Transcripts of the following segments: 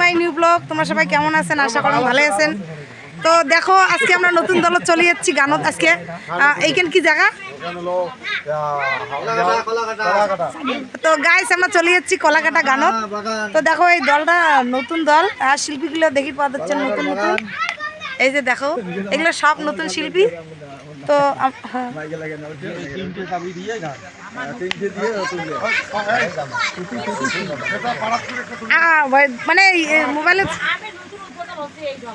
My new blog তোমরা সবাই কেমন আছেন? আশা করি ভালো আছেন। তো দেখো, আজকে আমরা নতুন দলত চলে যাচ্ছি গানত আজকে। এইখান কি জায়গা? তো গাইস আমরা চলে যাচ্ছি কলাকাটা গানত। তো দেখো, এই দলটা নতুন দল। আর শিল্পীগুলো দেখি পাওয়া যাচ্ছে নতুন নতুন। এই যে দেখো, এগুলো সব নতুন শিল্পী। তো আম- হ্যাঁ। ভাই- মানে মোবাইলে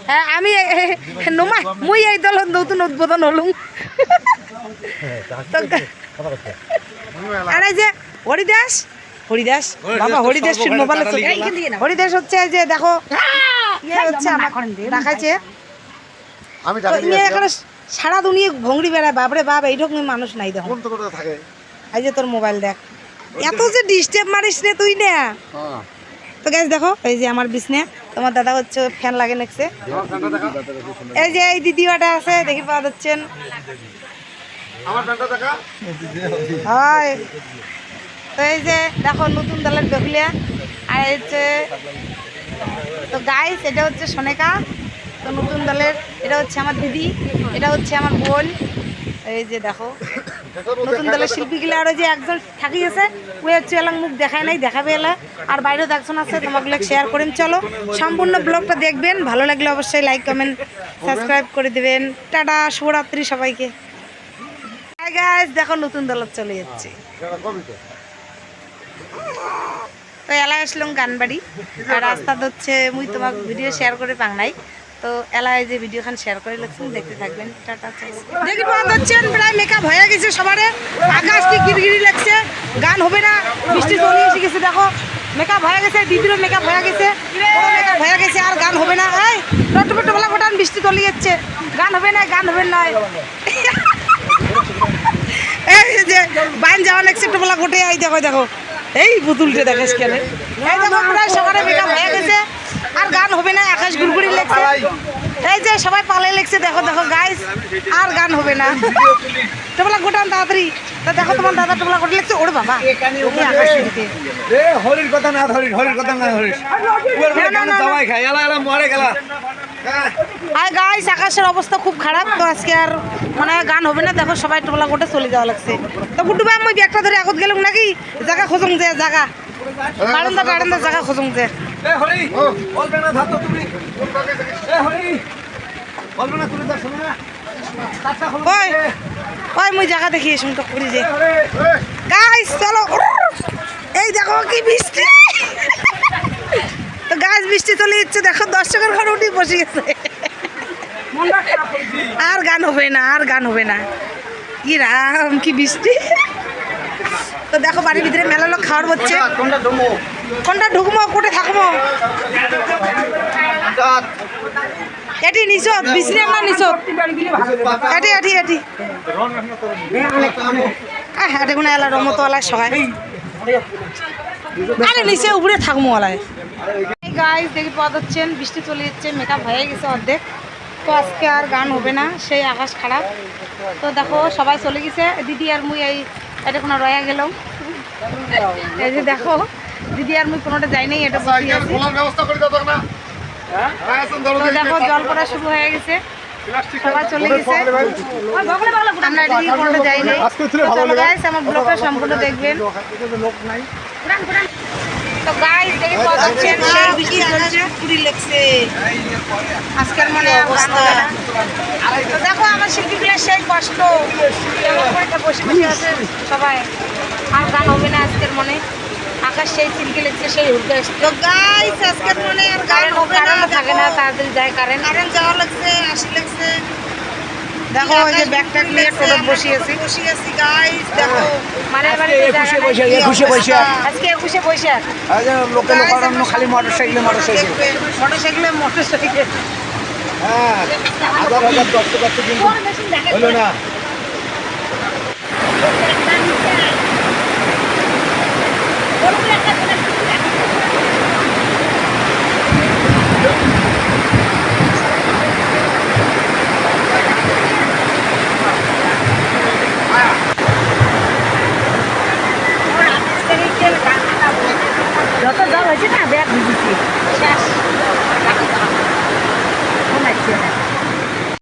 হ্যাঁ আমি এ- মুই এই দল নতুন উদ্বোধন হলুম। আর যে হরিদাস? হরিদাস? বাবা হরিদাস মোবাইলে হরিদাস হচ্ছে যে দেখো ইয়ে হচ্ছে আমার দেখাচ্ছে আমি এখানে সারা দুনিয়া ভঙ্গড়ি বেড়ায় বাপরে বাপ এইরকম মানুষ নাই দেখো। থাকে? এই যে তোর মোবাইল দেখ। এত যে ডিস্টার্ব মারিস রে তুই না। হ্যাঁ। তো গ্যাস দেখো এই যে আমার বিছনে তোমার দাদা হচ্ছে ফ্যান লাগে নেকছে এই যে এই দিদিওয়াটা আছে দেখি পাওয়া যাচ্ছেন তো এই যে দেখো নতুন দলের বেহুলিয়া আর এই হচ্ছে তো গাইস এটা হচ্ছে সোনেকা। তো নতুন দলের, এটা হচ্ছে আমার দিদি, এটা হচ্ছে আমার বোন। এই যে দেখো, নতুন দলের শিল্পীগুলো আর ওই যে একজন থাকিয়েছে ওই হচ্ছে এলাম মুখ দেখায় নাই, দেখাবে এলা। আর বাইরেও একজন আছে, তোমাগুলো শেয়ার করেন, চলো। সম্পূর্ণ ব্লগটা দেখবেন, ভালো লাগলে অবশ্যই লাইক কমেন্ট সাবস্ক্রাইব করে দেবেন। টাটা, শুভরাত্রি সবাইকে। গাইস দেখো নতুন দলত চলে যাচ্ছে। তো এলা আসলাম গানবাড়ি, আর রাস্তা হচ্ছে মুই তোমাকে ভিডিও শেয়ার করে পাং নাই তো এলা এই যে ভিডিওখান শেয়ার করে লাগছেন দেখতে থাকবেন। টাটা দেখি পাওয়া যাচ্ছেন প্রায় মেকআপ হয়ে গেছে সবারে। আকাশটি গিরগিরি লাগছে, গান হবে না, বৃষ্টি চলে এসে গেছে, দেখো। মেকআপ হয়ে গেছে, দিদিরও মেকআপ হয়ে গেছে মেকআপ হয়ে গেছে, আর গান হবে না। এই টমেটো বলা ফোটান, বৃষ্টি চলে যাচ্ছে। গান হবে না গান হবে না এই যে, বাইন যাওয়া লাগছে টোপলা গোটে এই দেখো দেখো। এই পুতুলটা দেখাস কেন। এই দেখো, প্রায় সকালে মেকআপ হয়ে গেছে। আর গান হবে না আকাশ গুড়গুড়ি লাগছে। এই যে সবাই পালে লেগছে দেখো দেখো গাইস আর গান হবে না। টোপলা গোটান তাড়াতাড়ি। তা দেখো তোমার দাদা টোপলা গোটে লেগছে ওরে বাবা। ওকে আকাশ দিকে এ হরির কথা না ধরিস হরির কথা না না, না, না। সবাই খায়। এলা এলা মরে গেলা। আর গাইস আকাশের অবস্থা খুব খারাপ তো আজকে আর মনে হয় গান হবে না। দেখো সবাই টোপলা গোটে চলে যাওয়া লাগছে। তো গুড্ডু ভাই আমি ব্যাগটা ধরে আগত গেলাম নাকি? জায়গা খোঁজং যে জায়গা। বারান্দা টারান্দা জায়গা খোঁজং যে। এ হরি বলবে না ধাতো তুমি। এ হরি বলবে না তুমি দেখো না। ওই ওই মুই জায়গা দেখি শুনতে করি যে গাইস চলো। এই দেখো কি বৃষ্টি। তো গাছ বৃষ্টি চলে যাচ্ছে। দেখো দর্শকের ঘর উঠে বসে গেছে। আর গান হবে না আর গান হবে না। কি রাম কি বৃষ্টি। তো দেখো বাড়ির ভিতরে মেলা লোক খাওয়ার হচ্ছে। কোনটা ঢুকবো কোটে থাকব? এটি নিচত বিষ্ণু না নিচত এটি এটি এটি। এটা কোনো এলা রমতো এলায় সবাই আরে, নিচে উপরে থাকব এলায় গাইস দেখি পাওয়া যাচ্ছেন বৃষ্টি চলে যাচ্ছে মেকআপ হয়ে গেছে অর্ধেক। তো আজকে আর গান হবে না, সেই আকাশ খারাপ। তো দেখো, সবাই চলে গেছে, দিদি আর মুই এই এটা কোনো রয়া গেলাম। এই যে দেখো দিদি আর মুই কোনোটা যাই নাই এটা বসে আছি। খোলার ব্যবস্থা করে দাও না হ্যাঁ? আসুন ধরো দেখো। জল পড়া শুরু হয়ে গেছে। সবাই চলে গেছে। আমরা এদিকে কোনোটা যাই নাই চলো গাইস আমার ব্লগটা সম্পূর্ণ দেখবেন। তো গাইস দেখে পাওয়া যাচ্ছে সেই বৃষ্টি চলছে পুরি লেগছে। আজকের মনে তো দেখো আমার শিল্পীগুলো সেই কষ্ট। করে বসে বসে আছে সবাই। আর গান হবে না আজকের মনে। আকাশ সেই সিল্কে লেগছে সেই উঠে তো গাইস আজকের মনে আর গান হবে না থাকে না তাড়াতাড়ি যায় কারেন্ট। কারেন্ট যাওয়া লাগছে আসি লাগছে। দেখো ওই যে ব্যাগ ট্যাগ নিয়ে টোটো বসিয়েছি। বসিয়েছি গাইস দেখো। মানে এবারে একুশে বৈশাখ একুশে বৈশাখ। আজকে একুশে বৈশাখ। আজ লোকে খালি মোটর সাইকেলে মোটর সাইকেল মোটর সাইকেলে মোটর সাইকেল হ্যাঁ হাজার হাজার দশ দশ কিন্তু হলো না। যত ভিজেছে না ব্যাগ ভিজেছে শেষ